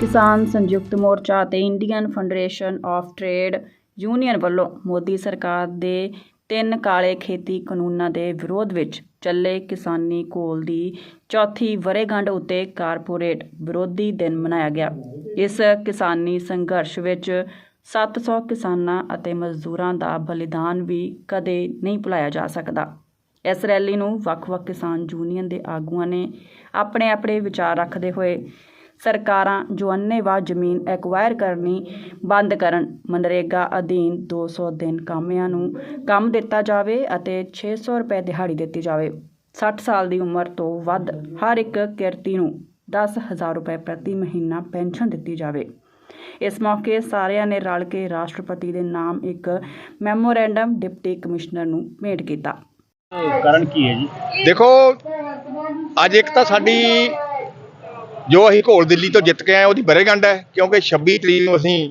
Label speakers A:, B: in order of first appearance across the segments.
A: ਕਿਸਾਨ ਸੰਯੁਕਤ ਮੋਰਚਾ ਅਤੇ Indian federation of trade union ਵੱਲੋਂ ਮੋਦੀ ਸਰਕਾਰ ਦੇ ਤਿੰਨ ਕਾਲੇ ਖੇਤੀ ਕਾਨੂੰਨਾਂ ਦੇ ਵਿਰੋਧ ਵਿੱਚ ਚੱਲੇ ਕਿਸਾਨੀ ਕੋਲ ਦੀ ਚੌਥੀ ਵਰੇਗੰਢ ਉੱਤੇ ਕਾਰਪੋਰੇਟ ਵਿਰੋਧੀ ਦਿਨ ਮਨਾਇਆ ਗਿਆ। ਇਸ ਕਿਸਾਨੀ ਸੰਘਰਸ਼ ਵਿੱਚ 700 ਕਿਸਾਨਾਂ ਅਤੇ ਮਜ਼ਦੂਰਾਂ ਦਾ ਬਲੀਦਾਨ ਵੀ ਕਦੇ ਨਹੀਂ ਭੁਲਾਇਆ ਜਾ ਸਕਦਾ। ਇਸ ਰੈਲੀ ਨੂੰ ਵੱਖ-ਵੱਖ ਕਿਸਾਨ ਯੂਨੀਅਨ ਦੇ ਆਗੂਆਂ ਨੇ ਆਪਣੇ ਆਪਣੇ ਵਿਚਾਰ ਰੱਖਦੇ ਹੋਏ ਸਰਕਾਰਾਂ ਜੋ ਅੰਨ੍ਹੇਵਾਹ ਜ਼ਮੀਨ ਐਕਵਾਇਰ ਕਰਨੀ ਬੰਦ ਕਰਨ ਮਨਰੇਗਾ ਅਧੀਨ 200 ਦਿਨ ਕਾਮਿਆਂ ਨੂੰ ਕੰਮ ਦਿੱਤਾ ਜਾਵੇ ਅਤੇ 600 ਰੁਪਏ ਦਿਹਾੜੀ ਦਿੱਤੀ ਜਾਵੇ। 60 ਸਾਲ ਦੀ ਉਮਰ ਤੋਂ ਵੱਧ ਹਰ ਇੱਕ ਕਿਰਤੀ ਨੂੰ 10000 ਰੁਪਏ ਪ੍ਰਤੀ ਮਹੀਨਾ ਪੈਨਸ਼ਨ ਦਿੱਤੀ ਜਾਵੇ। ਇਸ ਮੌਕੇ ਸਾਰਿਆਂ ਨੇ ਰਲ ਕੇ ਰਾਸ਼ਟਰਪਤੀ ਦੇ ਨਾਮ ਇੱਕ ਮੈਮੋਰੈਂਡਮ ਡਿਪਟੀ ਕਮਿਸ਼ਨਰ ਨੂੰ ਭੇਂਟ ਕੀਤਾ।
B: ਕਾਰਨ ਕੀ ਹੈ ਜੀ?
C: ਦੇਖੋ ਅੱਜ ਇੱਕ ਤਾਂ ਸਾਡੀ ਜੋ ਅਸੀਂ ਘੋਲ ਦਿੱਲੀ ਤੋਂ ਜਿੱਤ ਕੇ ਆਏ, ਉਹਦੀ ਬਰੇਗੰਢ ਹੈ, ਕਿਉਂਕਿ 26 ਤਰੀਕ ਨੂੰ ਅਸੀਂ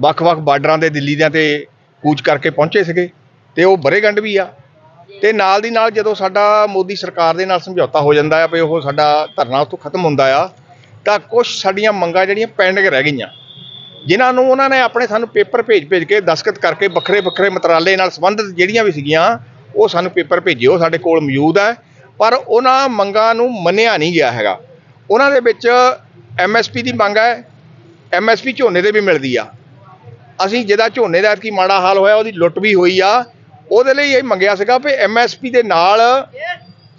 C: ਵੱਖ-ਵੱਖ ਬਾਰਡਰਾਂ ਦੇ ਦਿੱਲੀ ਦਿਆਂ ਤੇ ਕੂਚ ਕਰਕੇ ਪਹੁੰਚੇ ਸੀਗੇ, ਤੇ ਉਹ ਬਰੇਗੰਢ ਵੀ ਆ। ਤੇ ਨਾਲ ਦੀ ਨਾਲ ਜਦੋਂ ਸਾਡਾ ਮੋਦੀ ਸਰਕਾਰ ਦੇ ਨਾਲ ਸਮਝੌਤਾ ਹੋ ਜਾਂਦਾ ਆ, ਵੀ ਉਹ ਸਾਡਾ ਧਰਨਾ ਉੱਥੋਂ ਖਤਮ ਹੁੰਦਾ ਆ, ਤਾਂ ਕੁਝ ਸਾਡੀਆਂ ਮੰਗਾਂ ਜਿਹੜੀਆਂ ਪੈਂਡਿੰਗ ਰਹਿ ਗਈਆਂ। ਜਿਨ੍ਹਾਂ ਨੂੰ ਉਹਨਾਂ ਨੇ ਆਪਣੇ ਸਾਨੂੰ ਪੇਪਰ ਭੇਜ-ਭੇਜ ਕੇ ਦਸਖਤ ਕਰਕੇ ਵੱਖਰੇ-ਵੱਖਰੇ ਮੰਤਰਾਲੇ ਨਾਲ ਸੰਬੰਧਿਤ ਜਿਹੜੀਆਂ ਵੀ ਸੀਗੀਆਂ, ਉਹ ਸਾਨੂੰ ਪੇਪਰ ਭੇਜਿਓ, ਸਾਡੇ ਕੋਲ ਮੌਜੂਦ ਹੈ। ਪਰ ਉਹਨਾਂ ਮੰਗਾਂ ਨੂੰ ਮੰਨਿਆ ਨਹੀਂ ਗਿਆ ਹੈਗਾ। ਉਹਨਾਂ ਦੇ ਵਿੱਚ ਐਮਐਸਪੀ ਦੀ ਮੰਗ ਹੈ ਐਮਐਸਪੀ ਝੋਨੇ 'ਤੇ ਵੀ ਮਿਲਦੀ ਆ। ਅਸੀਂ ਜਿਹਦਾ ਝੋਨੇ ਦਾ ਕੀ ਮਾੜਾ ਹਾਲ ਹੋਇਆ, ਉਹਦੀ ਲੁੱਟ ਵੀ ਹੋਈ ਆ। ਉਹਦੇ ਲਈ ਇਹ ਮੰਗਿਆ ਸੀਗਾ ਵੀ ਐਮਐਸਪੀ ਦੇ ਨਾਲ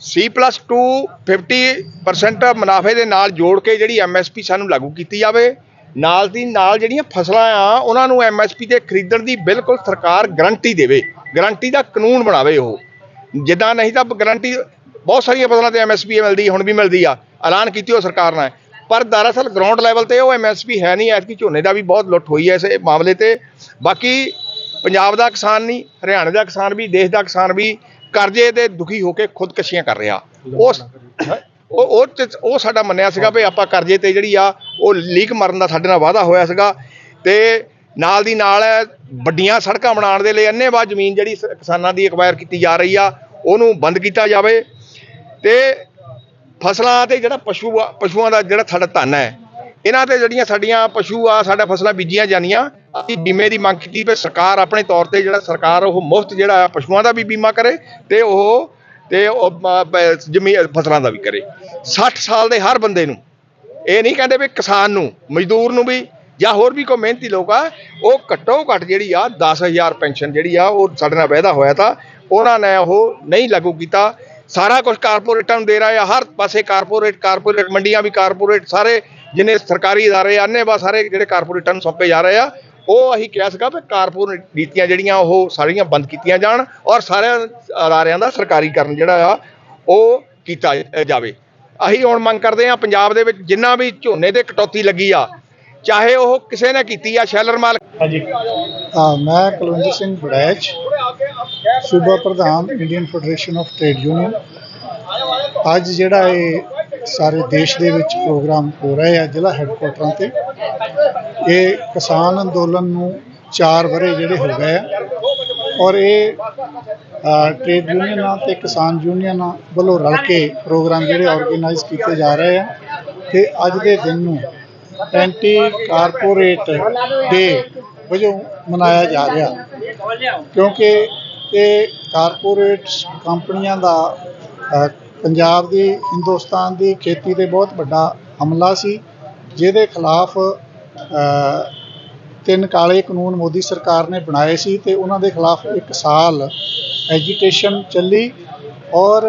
C: C+2 50% ਮੁਨਾਫੇ ਦੇ ਨਾਲ ਜੋੜ ਕੇ ਜਿਹੜੀ ਐਮਐਸਪੀ ਸਾਨੂੰ ਲਾਗੂ ਕੀਤੀ ਜਾਵੇ। ਨਾਲ ਦੀ ਨਾਲ ਜਿਹੜੀਆਂ ਫਸਲਾਂ ਆ, ਉਹਨਾਂ ਨੂੰ ਐਮਐਸਪੀ ਤੇ ਖਰੀਦਣ ਦੀ ਬਿਲਕੁਲ ਸਰਕਾਰ ਗਰੰਟੀ ਦੇਵੇ। ਗਰੰਟੀ ਦਾ ਕਾਨੂੰਨ ਬਣਾਵੇ ਉਹ। ਜਿੱਦਾਂ ਨਹੀਂ ਤਾਂ ਗਰੰਟੀ, ਬਹੁਤ ਸਾਰੀਆਂ ਫਸਲਾਂ ਤੇ ਐਮਐਸਪੀ ਮਿਲਦੀ, ਹੁਣ ਵੀ ਮਿਲਦੀ ਆ। ਐਲਾਨ ਕੀਤੀ ਉਹ ਸਰਕਾਰ ਨੇ ਪਰ ਦਰਅਸਲ ਗਰਾਊਂਡ ਲੈਵਲ ਤੇ ਉਹ ਐਮਐਸਪੀ ਹੈ ਨਹੀਂ, ਐਤਕੀ ਝੋਨੇ ਦਾ ਵੀ ਬਹੁਤ ਲੁੱਟ ਹੋਈ ਹੈ ਇਸ ਮਾਮਲੇ ਤੇ। ਬਾਕੀ ਪੰਜਾਬ ਦਾ ਕਿਸਾਨ ਨਹੀਂ, ਹਰਿਆਣਾ ਦਾ ਕਿਸਾਨ ਵੀ, ਦੇਸ਼ ਦਾ ਕਿਸਾਨ ਵੀ ਕਰਜ਼ੇ ਦੇ ਦੁਖੀ ਹੋ ਕੇ ਖੁਦਕਸ਼ੀਆਂ ਕਰ ਰਿਹਾ। ਉਸ ਉਹ ਉਹ ਉਹ ਸਾਡਾ ਮੰਨਿਆ ਸੀਗਾ ਵੀ ਆਪਾਂ ਕਰਜ਼ੇ ਤੇ ਜਿਹੜੀ ਆ, ਉਹ ਲੀਕ ਮਰਨ ਦਾ ਸਾਡੇ ਨਾਲ ਵਾਅਦਾ ਹੋਇਆ ਸੀਗਾ। ਤੇ ਨਾਲ ਦੀ ਨਾਲ ਵੱਡੀਆਂ ਸੜਕਾਂ ਬਣਾਉਣ ਦੇ ਲਈ ਅੰਨ੍ਹੇਵਾਹ ਜ਼ਮੀਨ ਜਿਹੜੀ ਕਿਸਾਨਾਂ ਦੀ ਐਕਵਾਇਰ ਕੀਤੀ ਜਾ ਰਹੀ ਆ, ਉਹਨੂੰ ਬੰਦ ਕੀਤਾ ਜਾਵੇ। ਤੇ ਫਸਲਾਂ ਤੇ ਜਿਹੜਾ ਪਸ਼ੂ ਆ, ਪਸ਼ੂਆਂ ਦਾ ਜਿਹੜਾ ਸਾਡਾ ਧਨ ਹੈ, ਇਹਨਾਂ ਤੇ ਜਿਹੜੀਆਂ ਸਾਡੀਆਂ ਪਸ਼ੂ ਆ, ਸਾਡਾ ਫਸਲਾਂ ਬੀਜੀਆਂ ਜਾਂਦੀਆਂ, ਅਸੀਂ ਬੀਮੇ ਦੀ ਮੰਗ ਕੀਤੀ ਵੀ ਸਰਕਾਰ ਆਪਣੇ ਤੌਰ ਤੇ ਜਿਹੜਾ ਸਰਕਾਰ ਉਹ ਮੁਫਤ ਜਿਹੜਾ ਆ, ਪਸ਼ੂਆਂ ਦਾ ਵੀ ਬੀਮਾ ਕਰੇ ਤੇ ਉਹ ਤੇ ਉਹ ਜ਼ਮੀਨ ਫਸਲਾਂ ਦਾ ਵੀ ਕਰੇ। 60 ਸਾਲ ਦੇ ਹਰ ਬੰਦੇ ਨੂੰ, ਇਹ ਨਹੀਂ ਕਹਿੰਦੇ ਵੀ ਕਿਸਾਨ ਨੂੰ, ਮਜ਼ਦੂਰ ਨੂੰ ਵੀ, ਜਾਂ ਹੋਰ ਵੀ ਕੋਈ ਮਿਹਨਤੀ ਲੋਕ ਆ, ਉਹ ਘੱਟੋ ਘੱਟ ਜਿਹੜੀ ਆ 10000 ਪੈਨਸ਼ਨ ਜਿਹੜੀ ਆ, ਉਹ ਸਾਡੇ ਨਾਲ ਵਾਅਦਾ ਹੋਇਆ ਤਾਂ, ਉਹਨਾਂ ਨੇ ਉਹ ਨਹੀਂ ਲਾਗੂ ਕੀਤਾ। ਸਾਰਾ ਕੁਝ ਕਾਰਪੋਰੇਟਾਂ ਨੂੰ ਦੇ ਰਿਹਾ ਆ ਹਰ ਪਾਸੇ ਕਾਰਪੋਰੇਟ ਕਾਰਪੋਰੇਟ ਮੰਡੀਆਂ ਵੀ ਕਾਰਪੋਰੇਟ ਸਾਰੇ ਜਿੰਨੇ ਸਰਕਾਰੀ ادارے ਆਨੇ ਬਾ ਸਾਰੇ ਜਿਹੜੇ ਕਾਰਪੋਰੇਟਾਂ ਨੂੰ ਸੌਂਪੇ ਜਾ ਰਹੇ ਆ ਉਹ ਅਸੀਂ ਕਿਹਾ ਸੀਗਾ ਵੀ ਕਾਰਪੋਰੇਟ ਨੀਤੀਆਂ ਜਿਹੜੀਆਂ ਉਹ ਸਾਰੀਆਂ ਬੰਦ ਕੀਤੀਆਂ ਜਾਣ ਔਰ ਸਾਰਿਆਂ ਅਦਾਰਿਆਂ ਦਾ ਸਰਕਾਰੀਕਰਨ ਜਿਹੜਾ ਆ ਉਹ ਕੀਤਾ ਜਾਵੇ ਅਸੀਂ ਹੁਣ ਮੰਗ ਕਰਦੇ ਆ ਪੰਜਾਬ ਦੇ ਵਿੱਚ ਜਿੰਨਾ ਵੀ ਝੋਨੇ ਤੇ ਕਟੌਤੀ ਲੱਗੀ ਆ ਚਾਹੇ ਉਹ ਕਿਸੇ ਨੇ ਕੀਤੀ ਆ ਸ਼ੈਲਰ ਮਾਲ
B: ਹਾਂਜੀ।
D: ਹਾਂ ਮੈਂ ਕੁਲਵਿੰਦਰ ਸਿੰਘ ਬੜੈਚ ਸੂਬਾ ਪ੍ਰਧਾਨ Indian federation of trade union. ਅੱਜ ਜਿਹੜਾ ਇਹ ਸਾਰੇ ਦੇਸ਼ ਦੇ ਵਿੱਚ ਪ੍ਰੋਗਰਾਮ ਹੋ ਰਹੇ ਆ ਜ਼ਿਲ੍ਹਾ ਹੈੱਡਕੁਆਟਰਾਂ ਤੇ, ਇਹ ਕਿਸਾਨ ਅੰਦੋਲਨ ਨੂੰ 4 ਵਰੇ ਜਿਹੜੇ ਹੋ ਗਏ ਆ। ਔਰ ਇਹ ਟ੍ਰੇਡ ਯੂਨੀਅਨਾਂ ਤੇ ਕਿਸਾਨ ਯੂਨੀਅਨਾਂ ਵੱਲੋਂ ਰਲ ਕੇ ਪ੍ਰੋਗਰਾਮ ਜਿਹੜੇ ਆਰਗੇਨਾਈਜ਼ ਕੀਤੇ ਜਾ ਰਹੇ ਆ। ਤੇ ਅੱਜ ਦੇ ਦਿਨ ਨੂੰ ਐਂਟੀ ਕਾਰਪੋਰੇਟ ਡੇ ਵਜੋਂ ਮਨਾਇਆ ਜਾ ਰਿਹਾ। ਕਿਉਂਕਿ ਇਹ ਕਾਰਪੋਰੇਟਸ ਕੰਪਨੀਆਂ ਦਾ ਪੰਜਾਬ ਦੀ, ਹਿੰਦੁਸਤਾਨ ਦੀ ਖੇਤੀ ਤੇ ਬਹੁਤ ਵੱਡਾ ਹਮਲਾ ਸੀ, ਜਿਹਦੇ ਖਿਲਾਫ ਤਿੰਨ ਕਾਲੇ ਕਾਨੂੰਨ ਮੋਦੀ ਸਰਕਾਰ ਨੇ ਬਣਾਏ ਸੀ ਤੇ ਉਹਨਾਂ ਦੇ ਖਿਲਾਫ ਇੱਕ ਸਾਲ ਐਜੀਟੇਸ਼ਨ ਚੱਲੀ ਔਰ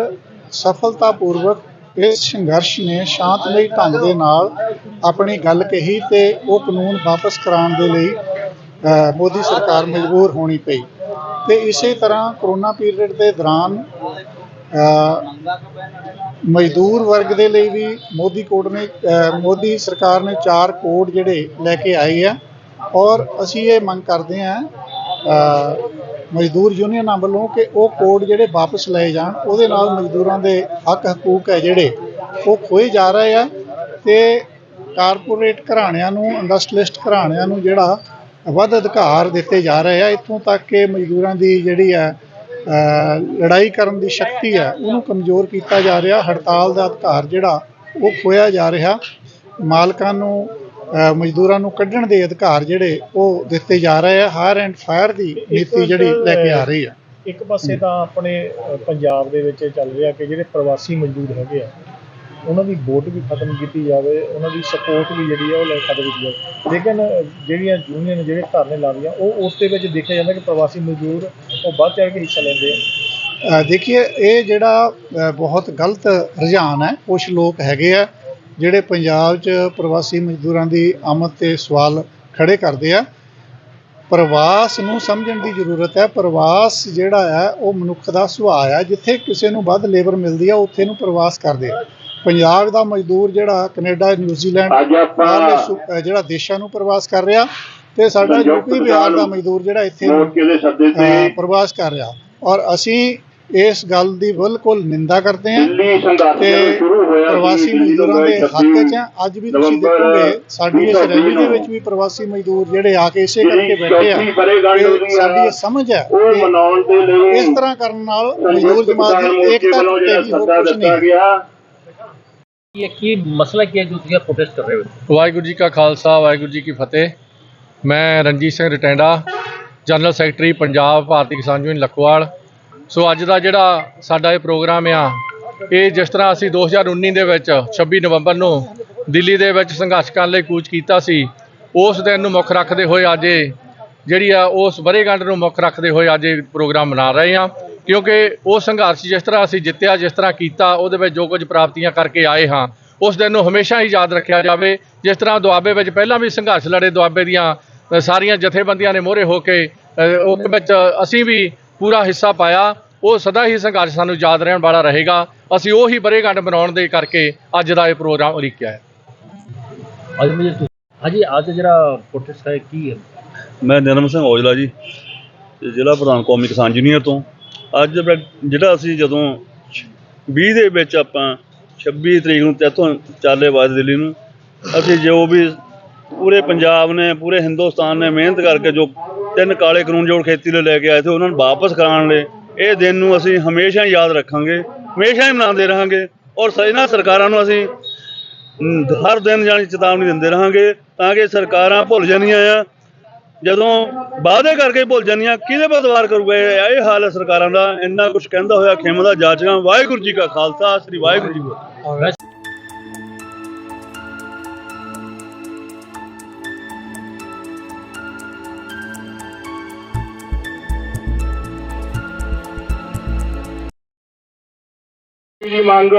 D: ਸਫਲਤਾਪੂਰਵਕ ਇਸ ਸੰਘਰਸ਼ ਨੇ ਸ਼ਾਂਤਮਈ ਢੰਗ ਦੇ ਨਾਲ ਆਪਣੀ ਗੱਲ ਕਹੀ ਤੇ ਉਹ ਕਾਨੂੰਨ ਵਾਪਸ ਕਰਾਉਣ ਦੇ ਲਈ ਮੋਦੀ ਸਰਕਾਰ ਮਜਬੂਰ ਹੋਣੀ ਪਈ। ਤੇ ਇਸੇ ਤਰ੍ਹਾਂ ਕਰੋਨਾ ਪੀਰੀਅਡ ਦੇ ਦੌਰਾਨ ਮਜ਼ਦੂਰ ਵਰਗ ਦੇ ਲਈ ਵੀ ਮੋਦੀ ਕੋਡ ਨੇ ਮੋਦੀ ਸਰਕਾਰ ਨੇ ਚਾਰ ਕੋਡ ਜਿਹੜੇ ਲੈ ਕੇ ਆਏ ਆ। ਔਰ ਅਸੀਂ ਇਹ ਮੰਗ ਕਰਦੇ ਹਾਂ ਮਜ਼ਦੂਰ ਯੂਨੀਅਨਾਂ ਵੱਲੋਂ ਕਿ ਉਹ ਕੋਡ ਜਿਹੜੇ ਵਾਪਸ ਲਏ ਜਾਣ। ਉਹਦੇ ਨਾਲ ਮਜ਼ਦੂਰਾਂ ਦੇ ਹੱਕ ਹਕੂਕ ਹੈ ਜਿਹੜੇ, ਉਹ ਖੋਏ ਜਾ ਰਹੇ ਆ। ਤੇ ਕਾਰਪੋਰੇਟ ਘਰਾਣਿਆਂ ਨੂੰ ਇੰਡਸਟਰੀਲਿਸਟ ਘਰਾਣਿਆਂ ਨੂੰ ਜਿਹੜਾ ਵੱਧ ਅਧਿਕਾਰ ਦਿੱਤੇ ਜਾ ਰਹੇ ਆ ਇੱਥੋਂ ਤੱਕ ਕਿ ਮਜ਼ਦੂਰਾਂ ਦੀ ਜਿਹੜੀ ਹੈ ਅ, ਲੜਾਈ ਕਰਨ ਦੀ ਸ਼ਕਤੀ ਹੈ ਉਹਨੂੰ ਕਮਜ਼ੋਰ ਕੀਤਾ ਜਾ ਰਿਹਾ ਹੜਤਾਲ ਦਾ ਅਧਿਕਾਰ ਜਿਹੜਾ ਉਹ ਖੋਇਆ ਜਾ ਰਿਹਾ। ਮਾਲਕਾਂ ਨੂੰ ਮਜ਼ਦੂਰਾਂ ਨੂੰ ਕੱਢਣ ਦੇ ਅਧਿਕਾਰ ਜਿਹੜੇ ਉਹ ਦਿੱਤੇ ਜਾ ਰਹੇ ਆ ਹਾਇਰ ਐਂਡ ਫਾਇਰ ਦੀ ਨੀਤੀ ਜਿਹੜੀ ਲੈ ਕੇ ਆ ਰਹੀ ਆ।
B: ਇੱਕ ਪਾਸੇ ਤਾਂ ਆਪਣੇ ਪੰਜਾਬ ਦੇ ਵਿੱਚ ਚੱਲ ਰਿਹਾ ਕਿ ਜਿਹੜੇ ਪ੍ਰਵਾਸੀ ਮਜ਼ਦੂਰ ਹੈਗੇ ਆ ਉਹਨਾਂ ਦੀ ਵੋਟ ਵੀ ਖਤਮ ਕੀਤੀ ਜਾਵੇ ਉਹਨਾਂ ਦੀ ਸਪੋਰਟ ਵੀ ਜਿਹੜੀ ਆ ਉਹ ਲੈ ਖਤਮ ਕੀਤੀ ਜਾਵੇ ਲੇਕਿਨ ਜਿਹੜੀਆਂ ਯੂਨੀਅਨ ਜਿਹੜੇ ਧਰਨੇ ਲਾਉਂਦੀਆਂ ਉਹ ਉਸ ਦੇ ਵਿੱਚ ਦੇਖਿਆ ਜਾਂਦਾ ਕਿ ਪ੍ਰਵਾਸੀ ਮਜ਼ਦੂਰ ਉਹ ਵੱਧ ਚੜ੍ਹ ਕੇ ਹਿੱਸਾ ਲੈਂਦੇ ਆ।
D: ਅ, ਦੇਖੀਏ ਇਹ ਜਿਹੜਾ ਬਹੁਤ ਗਲਤ ਰੁਝਾਨ ਹੈ। ਕੁਝ ਲੋਕ ਹੈਗੇ ਆ ਜਿਹੜੇ ਪੰਜਾਬ 'ਚ ਪ੍ਰਵਾਸੀ ਮਜ਼ਦੂਰਾਂ ਦੀ ਆਮਦ ਤੇ ਸਵਾਲ ਖੜੇ ਕਰਦੇ ਆ। ਪ੍ਰਵਾਸ ਨੂੰ ਸਮਝਣ ਦੀ ਜ਼ਰੂਰਤ ਹੈ। ਪ੍ਰਵਾਸ ਜਿਹੜਾ ਹੈ ਉਹ ਮਨੁੱਖ ਦਾ ਸੁਭਾਅ ਹੈ। ਜਿੱਥੇ ਕਿਸੇ ਨੂੰ ਵੱਧ ਲੇਬਰ ਮਿਲਦੀ ਆ ਉੱਥੇ ਨੂੰ ਪ੍ਰਵਾਸ ਕਰਦੇ ਆ। ਪੰਜਾਬ ਦਾ ਮਜ਼ਦੂਰ ਜਿਹੜਾ ਕੈਨੇਡਾ ਨਿਊਜ਼ੀਲੈਂਡ ਬਾਹਰਲੇ ਜਿਹੜਾ ਦੇਸ਼ਾਂ ਨੂੰ ਪ੍ਰਵਾਸ ਕਰ ਰਿਹਾ ਤੇ ਸਾਡਾ ਯੂਪੀ ਬਿਹਾਰ ਦਾ ਮਜ਼ਦੂਰ ਜਿਹੜਾ ਇੱਥੇ ਪ੍ਰਵਾਸ ਕਰ ਰਿਹਾ। ਔਰ ਅਸੀਂ ਇਸ ਗੱਲ ਦੀ ਬਿਲਕੁਲ ਨਿੰਦਾ ਕਰਦੇ ਹਾਂ ਤੇ ਪ੍ਰਵਾਸੀ ਮਜ਼ਦੂਰਾਂ ਦੇ ਹੱਕ 'ਚ ਹੈ। ਅੱਜ ਵੀ ਤੁਸੀਂ ਦੇਖੋਗੇ ਸਾਡੀ ਇਸ
E: 2020
D: ਰੈਲੀ ਦੇ ਵਿੱਚ ਵੀ ਪ੍ਰਵਾਸੀ ਮਜ਼ਦੂਰ ਜਿਹੜੇ ਆ ਕੇ ਇਸੇ ਕਰਕੇ ਬੈਠੇ ਆ ਸਾਡੀ ਇਹ ਸਮਝ ਹੈ
E: ਉਹ
D: ਕਿ
E: ਮਨਾਉਣ ਦੇ ਲਈ
D: ਇਸ ਤਰ੍ਹਾਂ ਕਰਨ ਨਾਲ ਮਜ਼ਦੂਰ ਜਮਾਤ ਦੀ ਏਕਤਾ ਟੁੱਟੇਗੀ ਹੋਰ ਕੁਝ ਨਹੀਂ।
E: ਗਿਆ।
B: ਇਹ ਕੀ ਮਸਲਾ ਕੀ ਹੈ ਜੋ ਤੁਸੀਂ ਪ੍ਰੋਟੈਸਟ ਕਰ ਰਹੇ ਹੋ?
F: ਵਾਹਿਗੁਰੂ ਜੀ ਕਾ ਖਾਲਸਾ, ਵਾਹਿਗੁਰੂ ਜੀ ਕੀ ਫਤਿਹ। ਮੈਂ Ranjit Singh Ratanda, general secretary, Punjab Bharti Kisan union, Lakhowal. ਸੋ ਅੱਜ ਦਾ ਜਿਹੜਾ ਸਾਡਾ ਇਹ ਪ੍ਰੋਗਰਾਮ ਆ, ਇਹ ਜਿਸ ਤਰ੍ਹਾਂ ਅਸੀਂ 2019 ਦੇ ਵਿੱਚ 26 ਨਵੰਬਰ ਨੂੰ ਦਿੱਲੀ ਦੇ ਵਿੱਚ ਸੰਘਰਸ਼ ਕਰਨ ਲਈ ਕੂਚ ਕੀਤਾ ਸੀ, ਉਸ ਦਿਨ ਨੂੰ ਮੁੱਖ ਰੱਖਦੇ ਹੋਏ ਅੱਜ ਜਿਹੜੀ ਆ, ਉਸ ਵਰੇਗੰਢ ਨੂੰ ਮੁੱਖ ਰੱਖਦੇ ਹੋਏ ਅੱਜ ਇਹ ਪ੍ਰੋਗਰਾਮ ਮਨਾ ਰਹੇ ਹਾਂ। ਕਿਉਂਕਿ ਉਹ ਸੰਘਰਸ਼ ਜਿਸ ਤਰ੍ਹਾਂ ਅਸੀਂ ਜਿੱਤਿਆ ਜਿਸ ਤਰ੍ਹਾਂ ਕੀਤਾ ਉਹਦੇ ਵਿੱਚ ਜੋ ਕੁਝ ਪ੍ਰਾਪਤੀਆਂ ਕਰਕੇ ਆਏ ਹਾਂ ਉਸ ਦਿਨ ਨੂੰ ਹਮੇਸ਼ਾ ਹੀ ਯਾਦ ਰੱਖਿਆ ਜਾਵੇ। ਜਿਸ ਤਰ੍ਹਾਂ ਦੁਆਬੇ ਵਿੱਚ ਪਹਿਲਾਂ ਵੀ ਸੰਘਰਸ਼ ਲੜੇ ਦੁਆਬੇ ਦੀਆਂ ਸਾਰੀਆਂ ਜਥੇਬੰਦੀਆਂ ਨੇ ਮੋਹਰੇ ਹੋ ਕੇ ਅ, ਉਹ ਵਿੱਚ ਅਸੀਂ ਵੀ ਪੂਰਾ ਹਿੱਸਾ ਪਾਇਆ। ਉਹ ਸਦਾ ਹੀ ਸੰਘਰਸ਼ ਸਾਨੂੰ ਯਾਦ ਰਹਿਣ ਵਾਲਾ ਰਹੇਗਾ। ਅਸੀਂ ਉਹੀ ਵਰ੍ਹੇਗੰਢ ਮਨਾਉਣ ਦੇ ਕਰਕੇ ਅੱਜ ਦਾ ਇਹ ਪ੍ਰੋਗਰਾਮ ਉਲੀਕਿਆ ਹੈ।
B: ਅੱਜ ਹਾਂਜੀ ਅੱਜ ਜਿਹੜਾ ਪ੍ਰੋਟੈਸਟ ਹੈ ਕੀ ਹੈ?
G: ਮੈਂ ਨਿਰਮਲ ਸਿੰਘ ਔਜਲਾ ਜੀ ਜ਼ਿਲ੍ਹਾ ਪ੍ਰਧਾਨ ਕੌਮੀ ਕਿਸਾਨ ਯੂਨੀਅਨ ਤੋਂ। ਅੱਜ ਜਿਹੜਾ ਅਸੀਂ ਜਦੋਂ 20 ਦੇ ਵਿੱਚ ਆਪਾਂ 26 ਤਰੀਕ ਨੂੰ ਤੇਥੋਂ ਚਾਲੇ ਬਾਅਦ ਦਿੱਲੀ ਨੂੰ, ਅਸੀਂ ਜੋ ਵੀ ਪੂਰੇ ਪੰਜਾਬ ਨੇ, ਪੂਰੇ ਹਿੰਦੁਸਤਾਨ ਨੇ ਮਿਹਨਤ ਕਰਕੇ ਜੋ ਤਿੰਨ ਕਾਲੇ ਕਾਨੂੰਨ ਜੋੜ ਖੇਤੀ ਲਈ ਲੈ ਕੇ ਆਏ ਸੀ, ਉਹਨਾਂ ਨੂੰ ਵਾਪਸ ਕਰਾਉਣ ਲਈ, ਇਹ ਦਿਨ ਨੂੰ ਅਸੀਂ ਹਮੇਸ਼ਾ ਹੀ ਯਾਦ ਰੱਖਾਂਗੇ, ਹਮੇਸ਼ਾ ਹੀ ਮਨਾਉਂਦੇ ਰਹਾਂਗੇ ਔਰ ਸ- ਇਹਨਾਂ ਸਰਕਾਰਾਂ ਨੂੰ ਅਸੀਂ ਹਰ ਦਿਨ ਜਾਣੀ ਚੇਤਾਵਨੀ ਦਿੰਦੇ ਰਹਾਂਗੇ ਤਾਂ ਕਿ ਸਰਕਾਰਾਂ ਭੁੱਲ ਜਾਂਦੀਆਂ ਆ ਜਦੋਂ ਵਾਅਦੇ ਕਰਕੇ ਭੁੱਲ ਜਾਂਦੀਆਂ ਕਿਹਦੇ ਪਰ ਦਵਾਰ ਕਰੂਗਾ ਇਹ? ਹਾਲ ਹੈ ਸਰਕਾਰਾਂ ਦਾ, ਇੰਨਾ ਕੁਝ ਕਹਿੰਦਾ ਹੋਇਆ, ਖਿਮ ਦਾ ਵਾਹਿਗੁਰੂ ਜੀ ਕਾ ਖਾਲਸਾ, ਸ੍ਰੀ ਵਾਹਿਗੁਰੂ ਜੀ ਕੀ
E: ਦੀ ਮੰਗ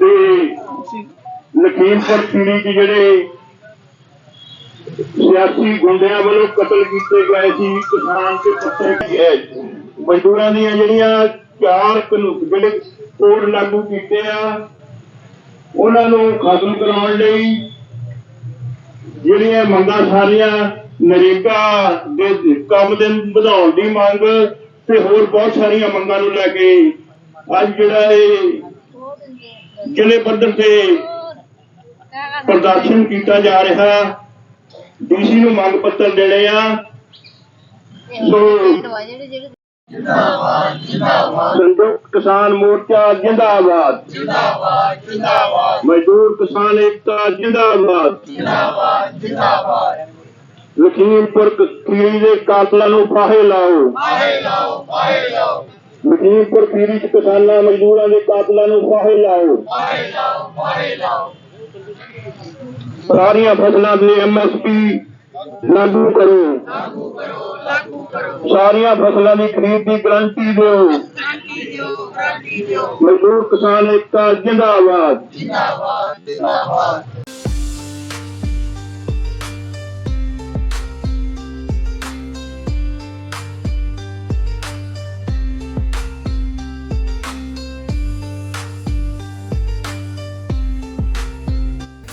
E: ਤੇ ਲਖੀਮਪੁਰ ਖੀਰੀ ਚ ਜਿਹੜੇ ਸਿਆਸੀ ਗੁੰਡਿਆਂ ਵੱਲੋਂ ਕਤਲ ਕੀਤੇ ਗਏ ਸੀ, ਕਿਸਾਨ ਤੇ ਪੱਤੇ ਮਜ਼ਦੂਰਾਂ ਦੀਆਂ ਜਿਹੜੀਆਂ ਚਾਰ ਕਾਨੂੰਨ ਜਿਹੜੇ ਕੋਡ ਲਾਗੂ ਕੀਤੇ ਆ, ਉਹਨਾਂ ਨੂੰ ਖਤਮ ਕਰਾਉਣ ਲਈ ਜਿਹੜੀਆਂ ਮੰਗਾਂ ਸਾਰੀਆਂ ਨਰੇਗਾ ਦੇ ਕੰਮ ਦੇ ਵਧਾਉਣ ਦੀ ਮੰਗ ਤੇ ਹੋਰ ਬਹੁਤ ਸਾਰੀਆਂ ਮੰਗਾਂ ਨੂੰ ਲੈ ਕੇ ਅੱਜ ਜਿਹੜਾ ਇਹ ਜ਼ਿਲ੍ਹੇ ਪੱਧਰ ਤੇ ਪ੍ਰਦਰਸ਼ਨ ਕੀਤਾ ਜਾ ਰਿਹਾ। ਡੀਸੀ ਨੂੰ ਮੰਗ ਪੱਤਰ ਦੇਣੇ ਆ। ਸੋ ਸੰਯੁਕਤ ਕਿਸਾਨ ਮੋਰਚਾ ਜਿੰਦਾਬਾਦ। ਜਿੰਦਾਬਾਦ ਜਿੰਦਾਬਾਦ ਮਜ਼ਦੂਰ ਕਿਸਾਨ ਏਕਤਾ ਜਿੰਦਾਬਾਦ। ਜਿੰਦਾਬਾਦ ਜਿੰਦਾਬਾਦ ਲਖੀਮਪੁਰ ਖੀਰੀ ਦੇ ਕਾਤਲਾਂ ਨੂੰ ਫਾਹੇ ਲਾਓ। ਫਾਹੇ ਲਾਓ ਫਾਹੇ ਲਾਓ ਲਖੀਮਪੁਰ ਖੀਰੀ ਚ ਕਿਸਾਨਾਂ, ਮਜ਼ਦੂਰਾਂ ਦੇ ਕਾਤਲਾਂ ਨੂੰ ਫਾਹੇ ਲਾਓ ਫਾਹੇ ਲਾਓ ਫਾਹੇ ਲਾਓ। ਸਾਰੀਆਂ ਫਸਲਾਂ ਦੇ ਐਮਐਸਪੀ ਲਾਗੂ ਕਰੋ ਲਾਗੂ ਕਰੋ। ਲਾਗੂ ਕਰੋ ਸਾਰੀਆਂ ਫਸਲਾਂ ਦੀ ਖਰੀਦ ਦੀ ਗਰੰਟੀ ਦਿਓ। ਗਰੰਟੀ ਦਿਓ ਗਰੰਟੀ ਦਿਓ। ਮਜ਼ਦੂਰ ਕਿਸਾਨ ਏਕਤਾ ਜਿੰਦਾਬਾਦ।